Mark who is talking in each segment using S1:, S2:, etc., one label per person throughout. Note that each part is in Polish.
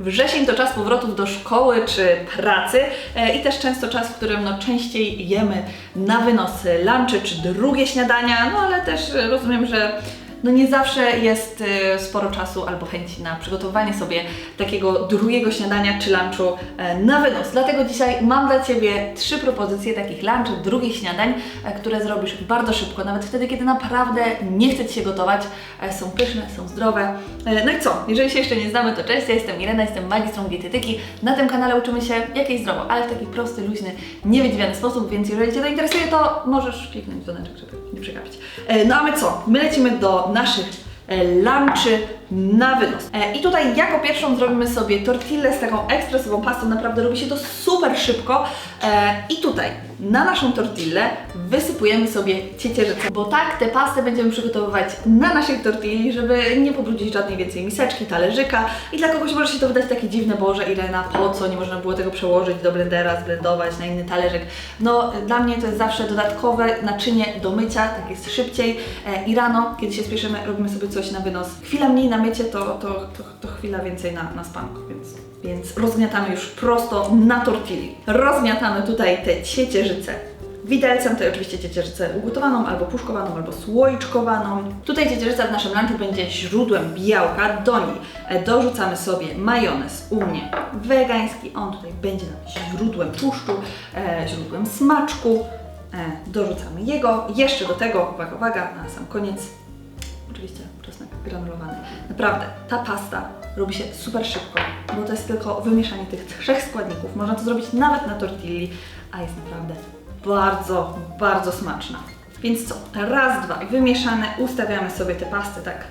S1: Wrzesień to czas powrotów do szkoły czy pracy e, i też często czas, w którym no, częściej jemy na wynos lunchy czy drugie śniadania, no ale też e, rozumiem, że no nie zawsze jest e, sporo czasu albo chęci na przygotowanie sobie takiego drugiego śniadania czy lunchu e, na wynos. Dlatego dzisiaj mam dla Ciebie trzy propozycje takich lunchów, drugich śniadań, e, które zrobisz bardzo szybko, nawet wtedy, kiedy naprawdę nie chce Ci się gotować. E, Są pyszne, są zdrowe. No i co? Jeżeli się jeszcze nie znamy, to cześć, ja jestem Irena, jestem magistrą dietetyki. Na tym kanale uczymy się jak jeść zdrowo, ale w taki prosty, luźny, niewydziwiany sposób, więc jeżeli Cię to interesuje, to możesz kliknąć w dzwoneczek, żeby nie przegapić. No a my co? My lecimy do naszych e, lunchy na wynos. E, I tutaj jako pierwszą zrobimy sobie tortillę z taką ekspresową pastą. Naprawdę robi się to super szybko. E, I tutaj na naszą tortillę wysypujemy sobie ciecierzycę, bo tak tę pastę będziemy przygotowywać na naszej tortilli, żeby nie pobrudzić żadnej więcej miseczki, talerzyka. I dla kogoś może się to wydać takie dziwne, Boże Irena, po co? Nie można było tego przełożyć do blendera, zblendować na inny talerzyk. No dla mnie to jest zawsze dodatkowe naczynie do mycia, tak jest szybciej. E, I rano, kiedy się spieszymy, robimy sobie coś na wynos. Chwila mniej na mycie, to, to, to, to chwila więcej na, na spanku, więc, więc rozgniatamy już prosto na tortilli. Rozgniatamy tutaj te ciecierzycę Widelcem to oczywiście ciecierzycę ugotowaną, albo puszkowaną, albo słoiczkowaną. Tutaj ciecierzyca w naszym lunchu będzie źródłem białka. Do niej dorzucamy sobie majonez, u mnie wegański. On tutaj będzie nam źródłem tłuszczu, e, źródłem smaczku. E, dorzucamy jego. Jeszcze do tego, uwaga, uwaga, na sam koniec oczywiście czosnek granulowany. Naprawdę, ta pasta robi się super szybko, bo to jest tylko wymieszanie tych trzech składników. Można to zrobić nawet na tortilli, a jest naprawdę bardzo, bardzo smaczna. Więc co? Raz, dwa, wymieszane, ustawiamy sobie tę pastę tak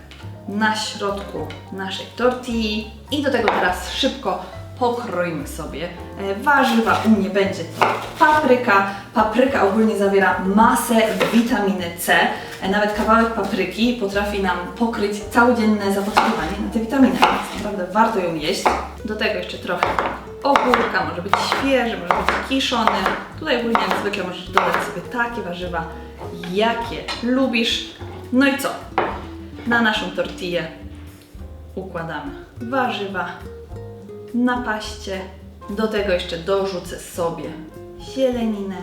S1: na środku naszej tortilli i do tego teraz szybko pokroimy sobie e, warzywa. U mnie będzie papryka. Papryka ogólnie zawiera masę witaminy C. E, Nawet kawałek papryki potrafi nam pokryć całodzienne zapotrzebowanie na te witaminy, więc naprawdę warto ją jeść. Do tego jeszcze trochę ogórka, może być świeży, może być kiszony. Tutaj ogólnie jak zwykle możesz dodać sobie takie warzywa, jakie lubisz. No i co? Na naszą tortillę układamy warzywa na paście. Do tego jeszcze dorzucę sobie zieleninę.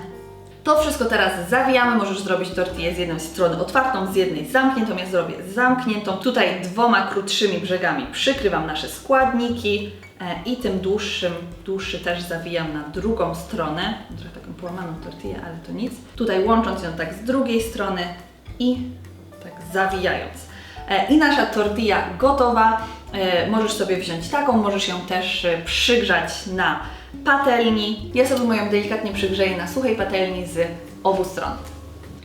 S1: To wszystko teraz zawijamy. Możesz zrobić tortillę z jednej strony otwartą, z jednej zamkniętą. Ja zrobię zamkniętą. Tutaj dwoma krótszymi brzegami przykrywam nasze składniki e, i tym dłuższym, dłuższy też zawijam na drugą stronę. Trochę taką połamaną tortillę, ale to nic. Tutaj łącząc ją tak z drugiej strony i tak zawijając. E, I nasza tortilla gotowa. E, Możesz sobie wziąć taką, możesz ją też e, przygrzać na patelni. Ja sobie moją delikatnie przygrzeję na suchej patelni z obu stron.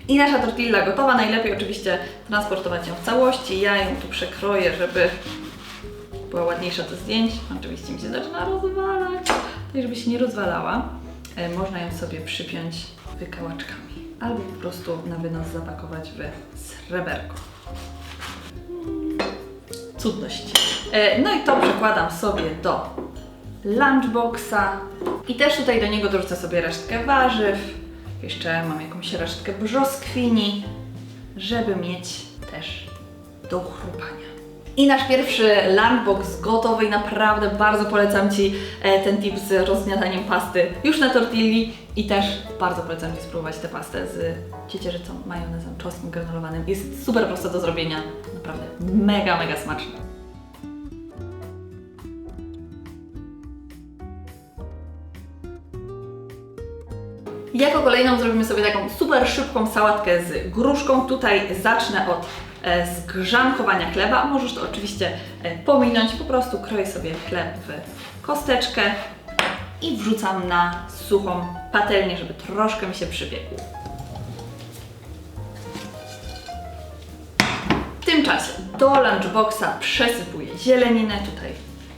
S1: I nasza tortilla gotowa. Najlepiej oczywiście transportować ją w całości. Ja ją tu przekroję, żeby była ładniejsza do zdjęć. Oczywiście mi się zaczyna rozwalać. Tak, żeby się nie rozwalała, można ją sobie przypiąć wykałaczkami. Albo po prostu na wynos zapakować w sreberko cudność. E, No i to przekładam sobie do lunchboxa i też tutaj do niego dorzucę sobie resztkę warzyw. Jeszcze mam jakąś resztkę brzoskwini, żeby mieć też do chrupania. I nasz pierwszy lunchbox gotowy i naprawdę bardzo polecam Ci e, ten tip z rozgniataniem pasty już na tortilli i też bardzo polecam Ci spróbować tę pastę z ciecierzycą, majonezem, czosnkiem granulowanym. Jest super prosta do zrobienia, naprawdę mega, mega smaczna. Jako kolejną zrobimy sobie taką super szybką sałatkę z gruszką. Tutaj zacznę od e, zgrzankowania chleba. Możesz to oczywiście e, pominąć. Po prostu kroję sobie chleb w kosteczkę i wrzucam na suchą patelnię, żeby troszkę mi się przypiekł. W tym czasie do lunchboxa przesypuję zieleninę, tutaj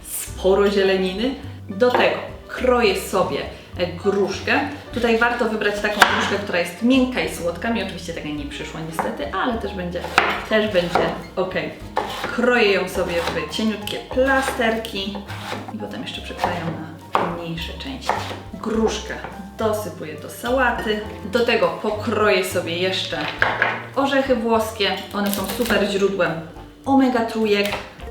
S1: sporo zieleniny. Do tego kroję sobie gruszkę. Tutaj warto wybrać taką gruszkę, która jest miękka i słodka. Mi oczywiście taka nie przyszła niestety, ale też będzie, też będzie ok. Kroję ją sobie w cieniutkie plasterki i potem jeszcze przyklejam na mniejsze części. Gruszkę dosypuję do sałaty. Do tego pokroję sobie jeszcze orzechy włoskie. One są super źródłem omega trójek.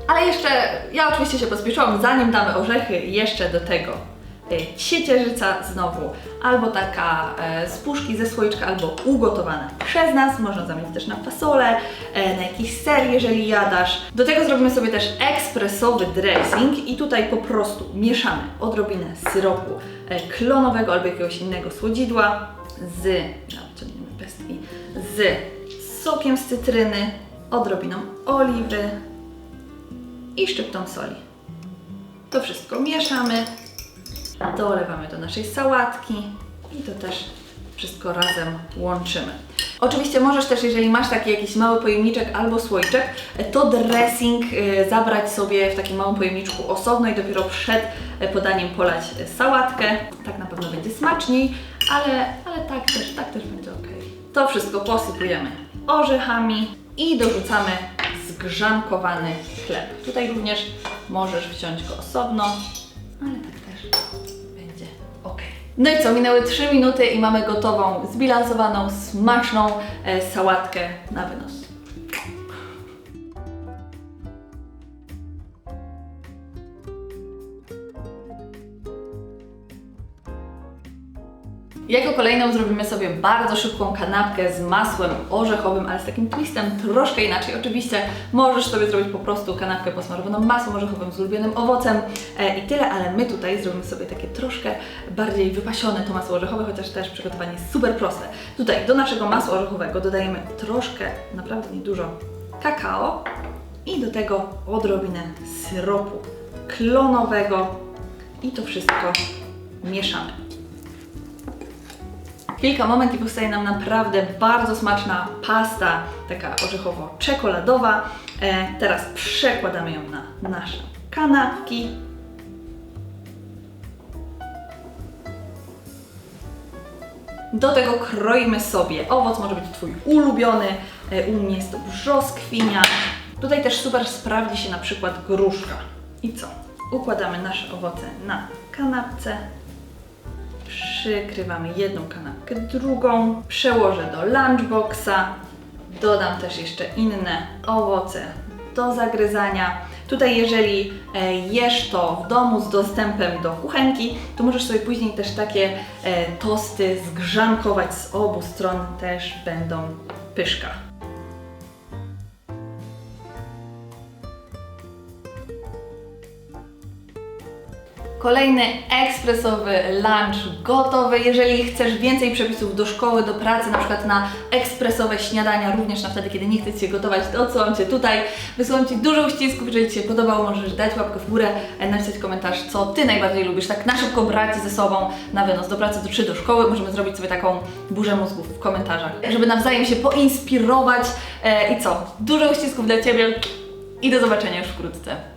S1: Ale jeszcze, ja oczywiście się pospieszyłam, zanim damy orzechy, jeszcze do tego e, ciecierzyca znowu, albo taka e, z puszki ze słoiczka, albo ugotowana przez nas, można zamienić też na fasolę, e, na jakiś ser, jeżeli jadasz. Do tego zrobimy sobie też ekspresowy dressing i tutaj po prostu mieszamy odrobinę syropu e, klonowego albo jakiegoś innego słodzidła z, no, ciągniemy pestki, z sokiem z cytryny, odrobiną oliwy i szczyptą soli. To wszystko mieszamy, dolewamy do naszej sałatki i to też wszystko razem łączymy. Oczywiście możesz też, jeżeli masz taki jakiś mały pojemniczek albo słoiczek, to dressing y, zabrać sobie w takim małym pojemniczku osobno i dopiero przed y, podaniem polać sałatkę. Tak na pewno będzie smaczniej, ale, ale tak, też, tak też będzie ok. To wszystko posypujemy orzechami i dorzucamy zgrzankowany chleb. Tutaj również możesz wziąć go osobno, No i co, minęły 3 minuty i mamy gotową, zbilansowaną, smaczną e, sałatkę na wynos. Jako kolejną zrobimy sobie bardzo szybką kanapkę z masłem orzechowym, ale z takim twistem troszkę inaczej. Oczywiście możesz sobie zrobić po prostu kanapkę posmarowaną masłem orzechowym z ulubionym owocem e, i tyle, ale my tutaj zrobimy sobie takie troszkę bardziej wypasione to masło orzechowe, chociaż też przygotowanie jest super proste. Tutaj do naszego masła orzechowego dodajemy troszkę, naprawdę niedużo kakao i do tego odrobinę syropu klonowego i to wszystko mieszamy. Kilka moment i powstaje nam naprawdę bardzo smaczna pasta, taka orzechowo-czekoladowa. E, teraz przekładamy ją na nasze kanapki. Do tego kroimy sobie owoc, może być Twój ulubiony, e, u mnie jest to brzoskwinia. Tutaj też super sprawdzi się na przykład gruszka. I co? Układamy nasze owoce na kanapce, przykrywamy jedną kanapkę drugą, przełożę do lunchboxa, dodam też jeszcze inne owoce do zagryzania. Tutaj jeżeli e, jesz to w domu z dostępem do kuchenki, to możesz sobie później też takie e, tosty zgrzankować z obu stron, też będą pyszka. Kolejny ekspresowy lunch gotowy. Jeżeli chcesz więcej przepisów do szkoły, do pracy, na przykład na ekspresowe śniadania, również na wtedy, kiedy nie chcesz się gotować, to odsyłam Cię tutaj. Wysyłam Ci dużo uścisków, jeżeli Ci się podobało, możesz dać łapkę w górę, e, napisać komentarz, co Ty najbardziej lubisz, tak na szybko brać ze sobą na wynos do pracy, czy do szkoły. Możemy zrobić sobie taką burzę mózgów w komentarzach, żeby nawzajem się poinspirować. E, I co? Dużo uścisków dla Ciebie i do zobaczenia już wkrótce.